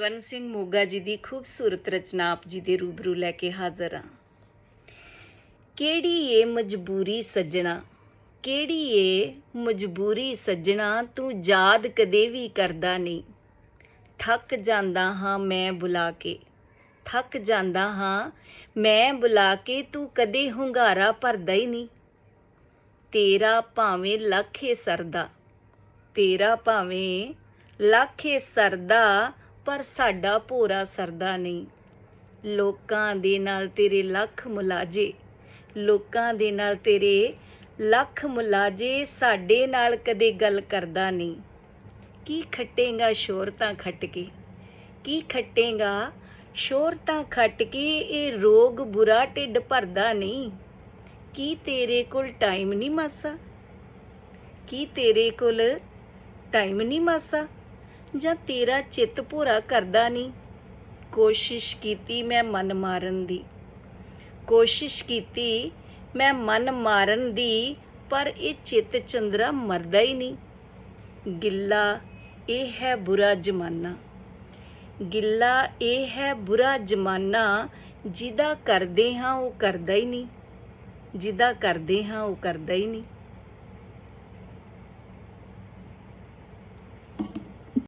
ਸਵਰਨ ਸਿੰਘ ਮੋਗਾ ਜੀ ਦੀ ਖੂਬਸੂਰਤ ਰਚਨਾ ਆਪ ਜੀ ਦੇ ਰੂਬਰੂ ਲੈ ਕੇ ਹਾਜ਼ਰ ਹਾਂ। ਕਿਹੜੀ ਏ ਮਜਬੂਰੀ ਸੱਜਣਾ? ਕਿਹੜੀ ਏ ਮਜਬੂਰੀ ਸੱਜਣਾ? ਤੂੰ ਯਾਦ ਕਦੇ ਵੀ ਕਰਦਾ ਨਹੀਂ। ਥੱਕ ਜਾਂਦਾ ਹਾਂ ਮੈਂ ਬੁਲਾ ਕੇ। ਥੱਕ ਜਾਂਦਾ ਹਾਂ ਮੈਂ ਬੁਲਾ ਕੇ, ਤੂੰ ਕਦੇ ਹੁੰਗਾਰਾ ਭਰਦਾ ਹੀ ਨਹੀਂ। ਤੇਰਾ ਭਾਵੇਂ ਲੱਖੇ ਸਰਦਾ, ਤੇਰਾ ਭਾਵੇਂ ਲੱਖੇ ਸਰਦਾ ਪਰ ਸਾਡਾ ਭੋਰਾ ਸਰਦਾ ਨਹੀਂ। ਲੋਕਾਂ ਦੇ ਨਾਲ ਤੇਰੇ ਲੱਖ ਮੁਲਾਜੇ। ਲੋਕਾਂ ਦੇ ਨਾਲ ਤੇਰੇ ਲੱਖ ਮੁਲਾਜੇ ਸਾਡੇ ਨਾਲ ਕਦੇ ਗੱਲ ਕਰਦਾ ਨਹੀਂ। ਕੀ ਖੱਟੇਗਾ ਸ਼ੋਰ ਤਾਂ ਖੱਟ ਕੇ? ਕੀ ਖੱਟੇਗਾ ਸ਼ੋਰ ਤਾਂ ਖੱਟ ਕੇ ਇਹ ਰੋਗ ਬੁਰਾ ਢਿੱਡ ਭਰਦਾ ਨਹੀਂ? ਕੀ ਤੇਰੇ ਕੋਲ ਟਾਈਮ ਨਹੀਂ ਮਾਸਾ? ਕੀ ਤੇਰੇ ਕੋਲ ਟਾਈਮ ਨਹੀਂ ਮਾਸਾ? ਜਾਂ ਤੇਰਾ ਚਿੱਤ ਭੋਰਾ ਕਰਦਾ ਨਹੀਂ ਕੋਸ਼ਿਸ਼ ਕੀਤੀ ਮੈਂ ਮਨ ਮਾਰਨ ਦੀ। ਕੋਸ਼ਿਸ਼ ਕੀਤੀ ਮੈਂ ਮਨ ਮਾਰਨ ਦੀ, ਪਰ ਇਹ ਚਿੱਤ ਚੰਦਰਾ ਮਰਦਾ ਹੀ ਨਹੀਂ। ਗਿੱਲਾ ਇਹ ਹੈ ਬੁਰਾ ਜ਼ਮਾਨਾ। ਗਿੱਲਾ ਇਹ ਹੈ ਬੁਰਾ ਜ਼ਮਾਨਾ, ਜਿਹਦਾ ਕਰਦੇ ਹਾਂ ਉਹ ਕਰਦਾ ਹੀ ਨਹੀਂ। ਜਿਹਦਾ ਕਰਦੇ ਹਾਂ ਉਹ ਕਰਦਾ ਹੀ ਨਹੀਂ।